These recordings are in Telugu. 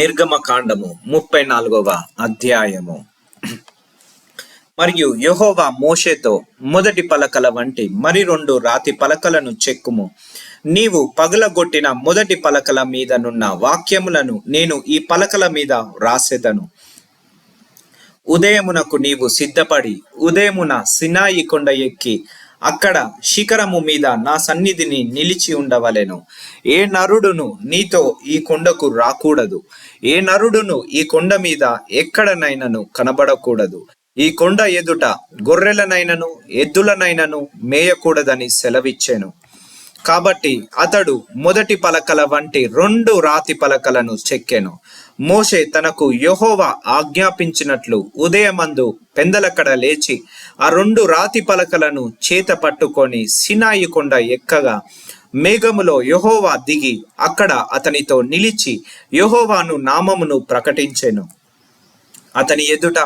నిర్గమ కాండము ముప్పై నాలుగవ అధ్యాయము. మరియు యెహోవా మోషేతో మొదటి పలకల వంటి మరి రెండు రాతి పలకలను చెక్కుము. నీవు పగలగొట్టిన మొదటి పలకల మీద నున్న వాక్యములను నేను ఈ పలకల మీద వ్రాసేదను ఉదయమునకు నీవు సిద్ధపడి ఉదయమున సినాయి కొండ ఎక్కి అక్కడ శిఖరము మీద నా సన్నిధిని నిలిచి ఉండవలెను. ఏ నరుడును నీతో ఈ కొండకు రాకూడదు. ఏ నరుడును ఈ కొండ మీద ఎక్కడనైనను కనబడకూడదు. ఈ కొండ ఎదుట గొర్రెలనైనను ఎద్దులనైనను మేయకూడదని సెలవిచ్చాను. కాబట్టి అతడు మొదటి పలకల వంటి రెండు రాతి పలకలను చెక్కెను. మోషే తనకు యెహోవా ఆజ్ఞాపించినట్లు ఉదయమందు పెందలకడ లేచి ఆ రెండు రాతి పలకలను చేత పట్టుకొని సినాయి కొండ ఎక్కగా మేఘములో యెహోవా దిగి అక్కడ అతనితో నిలిచి యెహోవాను నామమును ప్రకటించెను. అతని ఎదుట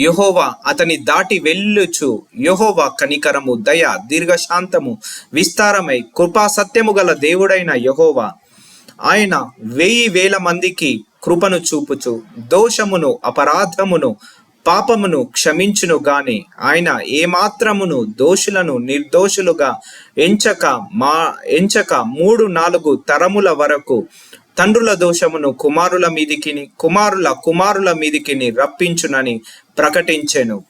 యహోవా అతని దాటి వెళ్ళుచు యహోవా కనికరము దయ దీర్ఘశాంతము విస్తారమై కృపా సత్యము గల దేవుడైన యహోవా. ఆయన వెయ్యి వేల మందికి కృపను చూపుచు దోషమును అపరాధమును పాపమును క్షమించును గాని ఆయన ఏమాత్రమును దోషులను నిర్దోషులుగా ఎంచక మా ఎంచక మూడు నాలుగు తరముల వరకు తండ్రుల దోషమును కుమారుల మీదికిని కుమారుల కుమారుల మీదికిని రప్పించునని ప్రకటించెను.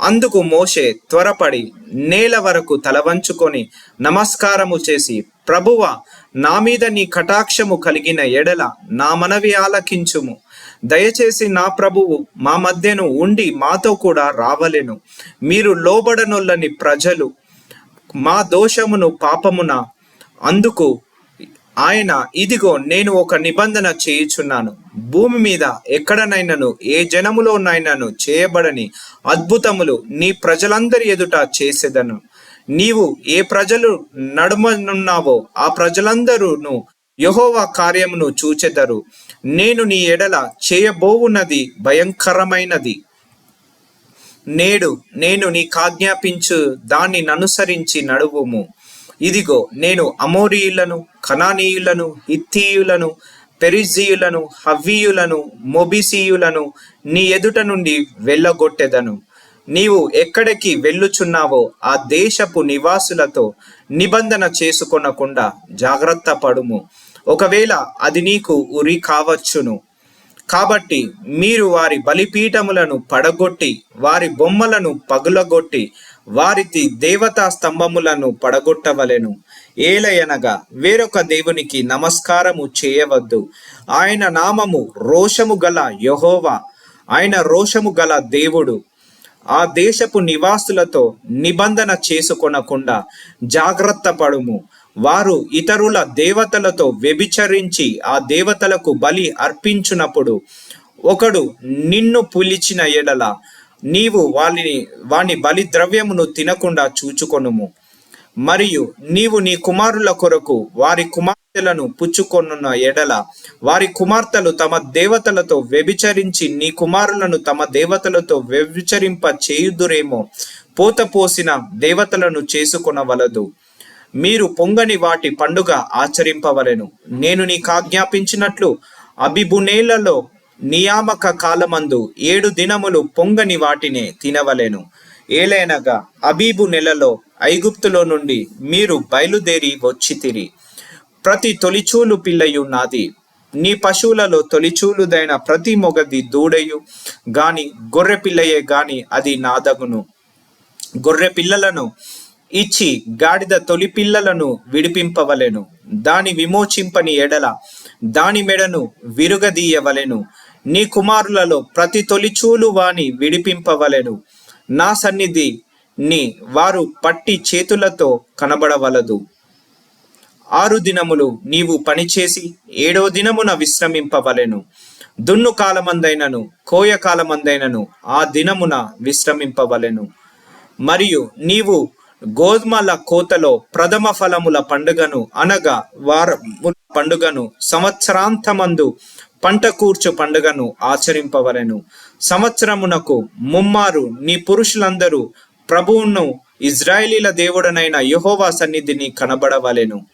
అందుకు మోషే త్వరపడి నేల వరకు తలవంచుకొని నమస్కారము చేసి ప్రభువ నా మీద నీ కటాక్షము కలిగిన ఎడల నా మనవి ఆలకించుము. దయచేసి నా ప్రభువు మా మధ్యను ఉండి మాతో కూడా రావలెను. మీరు లోబడనొల్లని ప్రజలు మా దోషమును పాపమున అందుకు ఆయన ఇదిగో నేను ఒక నిబంధన చేయుచున్నాను. భూమి మీద ఎక్కడనైనాను ఏ జనములోనైనాను చేయబడని అద్భుతములు నీ ప్రజలందరి ఎదుట చేసేదను. నీవు ఏ ప్రజలు నడుమనున్నావో ఆ ప్రజలందరూను యహోవా కార్యమును చూచెదరు. నేను నీ ఎడల చేయబోవున్నది భయంకరమైనది. నేడు నేను నీకాజ్ఞాపించు దాన్ని అనుసరించి నడువుము. ఇదిగో నేను అమోరియులను కనానీయులను హిత్తీయులను పెరిజీయులను హవ్వీయులను మొబిసీయులను నీ ఎదుట నుండి వెళ్ళగొట్టెదను. నీవు ఎక్కడికి వెళ్ళుచున్నావో ఆ దేశపు నివాసులతో నిబంధన చేసుకొనకుండా జాగ్రత్త పడుము ఒకవేళ అది నీకు ఉరి కావచ్చును. కాబట్టి మీరు వారి బలిపీఠములను పడగొట్టి వారి బొమ్మలను పగులగొట్టి వారి దేవతా స్తంభములను పడగొట్టవలెను. ఏలయనగా వేరొక దేవునికి నమస్కారము చేయవద్దు. ఆయన నామము రోషము గల యహోవా. ఆయన రోషము గల దేవుడు. ఆ దేశపు నివాసులతో నిబంధన చేసుకొనకుండా జాగ్రత్త పడుము వారు ఇతరుల దేవతలతో వ్యభిచరించి ఆ దేవతలకు బలి అర్పించునప్పుడు ఒకడు నిన్ను పులిచిన ఎడల నీవు వాని వాని బలి ద్రవ్యమును తినకుండా చూచుకొనుము. మరియు నీవు నీ కుమారుల కొరకు వారి కుమార్తెలను పుచ్చుకొనున్న ఎడల వారి కుమార్తెలు తమ దేవతలతో వ్యభిచరించి నీ కుమారులను తమ దేవతలతో వ్యభిచరింప చేయుదురేమో పోత పోసిన దేవతలను చేసుకొనవలదు. మీరు పొంగని వాటి పండుగ ఆచరింపవలెను. నేను నీకు ఆజ్ఞాపించినట్లు అభిబునేలలో నియామక కాలమందు ఏడు దినములు పొంగని వాటినే తినవలెను. ఏలైనగా అబీబు నెలలో ఐగుప్తులో నుండి మీరు బయలుదేరి వచ్చితిరి ప్రతి తొలిచూలు పిల్లయు నాది. నీ పశువులలో తొలిచూలుదైన ప్రతి మొగది దూడయు. గాని గొర్రె పిల్లయే గాని అది నాదగును. గొర్రె పిల్లలను ఇచ్చి గాడిద తొలి పిల్లలను విడిపింపవలెను. దాని విమోచింపని ఎడల దాని మెడను విరుగదీయవలెను. నీ కుమారులలో ప్రతి తొలిచూలు వాని విడిపింపవలెను. నా సన్నిధి ని వారు పట్టి చేతులతో కనబడవలదు. ఆరు దినములు నీవు పనిచేసి ఏడో దినమున విశ్రమింపవలెను. దున్ను కాలమందైనను కోయ కాలమందైనను ఆ దినమున విశ్రమింపవలెను. మరియు నీవు గోధుమల కోతలో ప్రథమ ఫలముల పండుగను అనగా వారముల పండుగను సంవత్సరాంతమందు పంట కూర్చు పండుగను ఆచరింపవలెను. సంవత్సరమునకు ముమ్మారు నీ పురుషులందరూ ప్రభువును ఇజ్రాయేలీల దేవుడనైన యహోవా సన్నిధిని కనబడవలెను.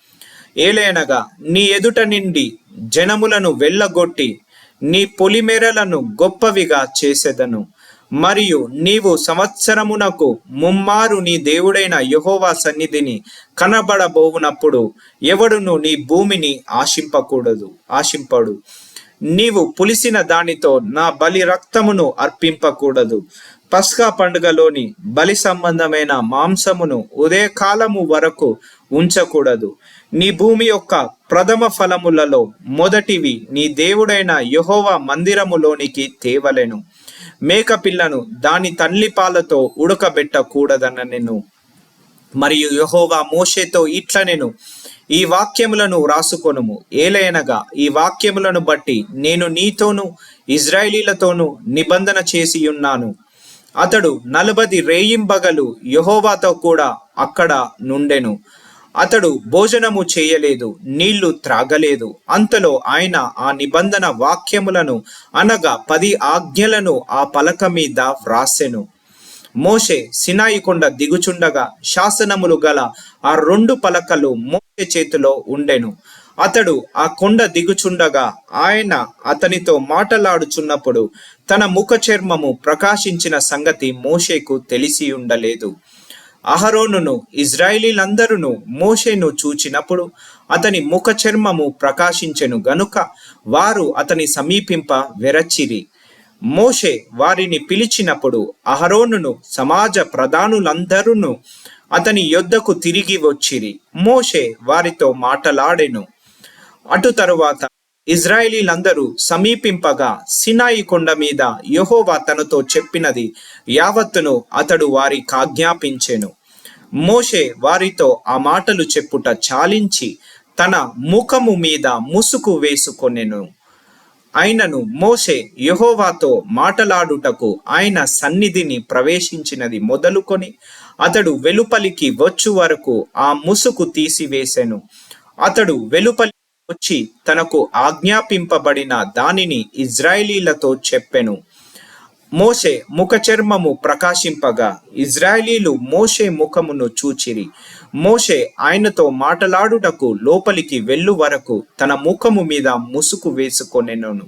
ఏలైనగా నీ ఎదుట నిండి జనములను వెళ్ళగొట్టి నీ పొలిమేరలను గొప్పవిగా చేసెదను. మరియు నీవు సంవత్సరమునకు ముమ్మారు నీ దేవుడైన యహోవా సన్నిధిని కనబడబోవునప్పుడు ఎవడును నీ భూమిని ఆశింపకూడదు ఆశింపడు. నీవు పులిసిన దానితో నా బలి రక్తమును అర్పింపకూడదు. పస్కా పండుగలోని బలి సంబంధమైన మాంసమును ఉదయకాలము వరకు ఉంచకూడదు. నీ భూమి యొక్క ప్రథమ ఫలములలో మొదటివి నీ దేవుడైన యహోవా మందిరములోనికి తేవలెను. మేకపిల్లను దాని తల్లి పాలతో ఉడకబెట్టకూడదన్న నేను మరియు యహోవా మోషేతో ఇట్ల నేను ఈ వాక్యములను రాసుకొనుము. ఏలయనగా ఈ వాక్యములను బట్టి నేను నీతోను ఇజ్రాయేలీలతోనూ నిబంధన చేసి ఉన్నాను. అతడు నలభది రేయింబగలు యహోవాతో కూడా అక్కడ నుండెను. అతడు భోజనము చేయలేదు నీళ్ళు త్రాగలేదు. అంతలో ఆయన ఆ నిబంధన వాక్యములను అనగా పది ఆజ్ఞలను ఆ పలక మీద వ్రాసెను. మోషే సినాయి కొండ దిగుచుండగా శాసనములు గల ఆ రెండు పలకలు మోషే చేతిలో ఉండెను. అతడు ఆ కొండ దిగుచుండగా ఆయన అతనితో మాటలాడుచున్నప్పుడు తన ముఖ చర్మము ప్రకాశించిన సంగతి మోషేకు తెలిసి ఉండలేదు. అహరోనును ఇజ్రాయిలీలందరూ మోషేను చూచినప్పుడు అతని ముఖ చర్మము ప్రకాశించెను గనుక వారు అతని సమీపింప వెరచిరి. మోషే వారిని పిలిచినప్పుడు అహరోనును సమాజ ప్రధానులందరూ అతని యొద్దకు తిరిగి వచ్చిరి. మోషే వారితో మాటలాడెను. అటు తరువాత ఇజ్రాయేలీలందరూ సమీపింపగా సినాయి కొండ మీద యెహోవా తనతో చెప్పినది యావత్తును అతడు వారికి కాజ్ఞాపించెను. మోషే వారితో ఆ మాటలు చెప్పుట చాలించి తన ముఖము మీద ముసుకు వేసుకొనెను. ఆయనను మోషే యహోవాతో మాటలాడుటకు ఆయన సన్నిధిని ప్రవేశించినది మొదలుకొని అతడు వెలుపలికి వచ్చు వరకు ఆ ముసుగు తీసివేసెను. అతడు వెలుపలి వచ్చి తనకు ఆజ్ఞాపింపబడిన దానిని ఇజ్రాయిలీలతో చెప్పెను. మోషే ముఖ చర్మము ప్రకాశింపగా ఇజ్రాయేలీలు మోషే ముఖమును చూచిరి. మోషే ఆయనతో మాటలాడుటకు లోపలికి వెళ్ళు వరకు తన ముఖము మీద ముసుగు వేసుకొనెను.